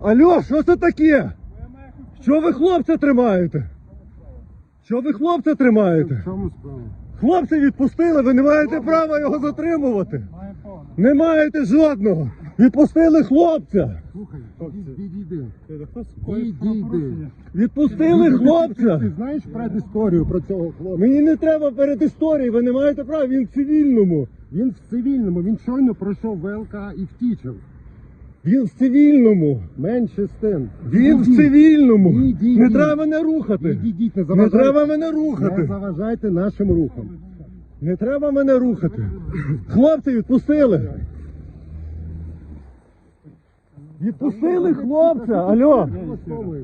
Алло, що це таке? Що ви хлопця тримаєте? Що ви хлопця тримаєте? чому справа? Хлопця відпустили, ви не маєте права його затримувати. Не маєте жодного. Відпустили хлопця. Слухай, відійди. Відійди. Відпустили хлопця. Ти знаєш предісторію про цього хлопця? Мені не треба перед історією, ви не маєте права, він в цивільному. Він в цивільному, він щойно пройшов ВЛК і втічив. Він в цивільному. Менше з тим. Він в цивільному. Відійдіть. Не треба мене рухати. Відійдіть, не Не заважайте. треба мене Не рухати. заважайте нашим рухам. Не треба мене рухати. Хлопці відпустили. Відпустили хлопця. Алло. Не.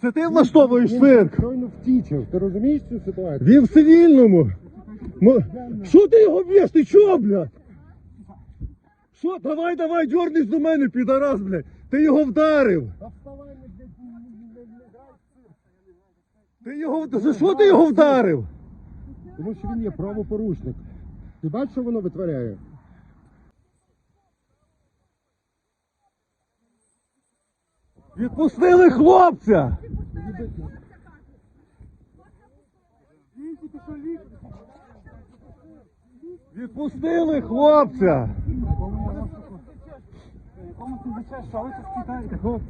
Це ти влаштовуєш цирк. щойно втічив. Ти розумієш цю ситуацію? Він в цивільному. Мо- Що ти його б'єш? Ти чого, блядь? Що? Давай, давай, дьорнись до мене, підарас, блядь. Ти його вдарив. Ти його вд- За що ти його вдарив? Тому що він є правопорушник. Ти бачиш, що воно витворяє? Відпустили хлопця. Відпустили хлопця. Якому ти зачеш, що ви тут скидаєте, хлопці?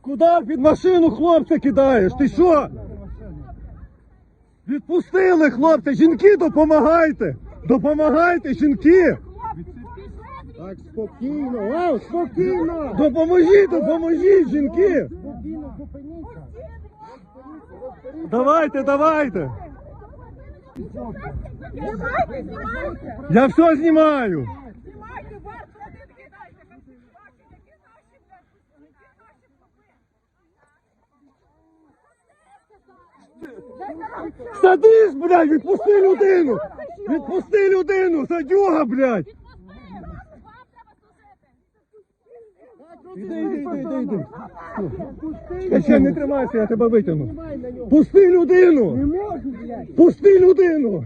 Куди під машину хлопця кидаєш? Ти що? Відпустили хлопця. Жінки, допомагайте. Допомагайте, жінки. Так, спокійно. Вау, спокійно! Допоможіть, допоможіть, жінки. Давайте, давайте. Я все знімаю. Знімайте, блядь, які наші Садись, блядь, відпусти людину. Відпусти людину, садюга, блядь. Іди, іди, іди, іди, іди. Ще не тримайся, я тебе витягну. Пусти людину. Не можу, блядь. Пусти людину.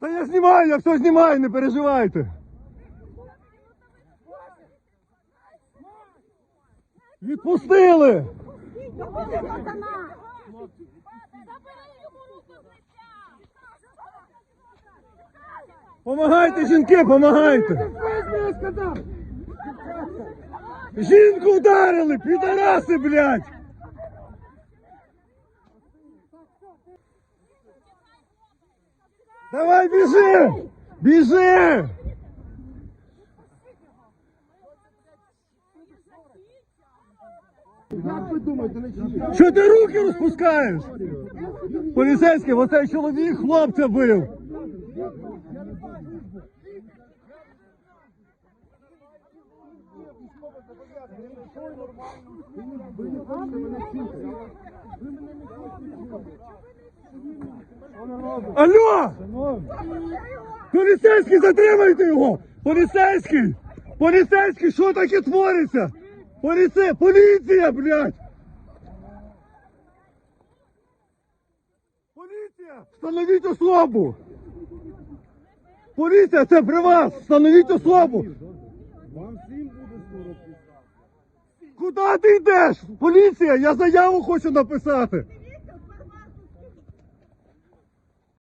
Та я знімаю, я все знімаю, не переживайте. Відпустили. Помагайте, жінки, помагайте. Жінку вдарили, підараси, блядь. Давай біжи! Біжи! Що ти руки розпускаєш? Поліцейський, оцей чоловік хлопця бив. Алло! Поліцейський, затримайте його! Поліцейський! Поліцейський, що таке твориться? Поліце... Поліція, блядь! Поліція! Встановіть особу! Поліція, це при вас! Встановіть особу! Вам всім. Куди ти йдеш? Поліція, я заяву хочу написати!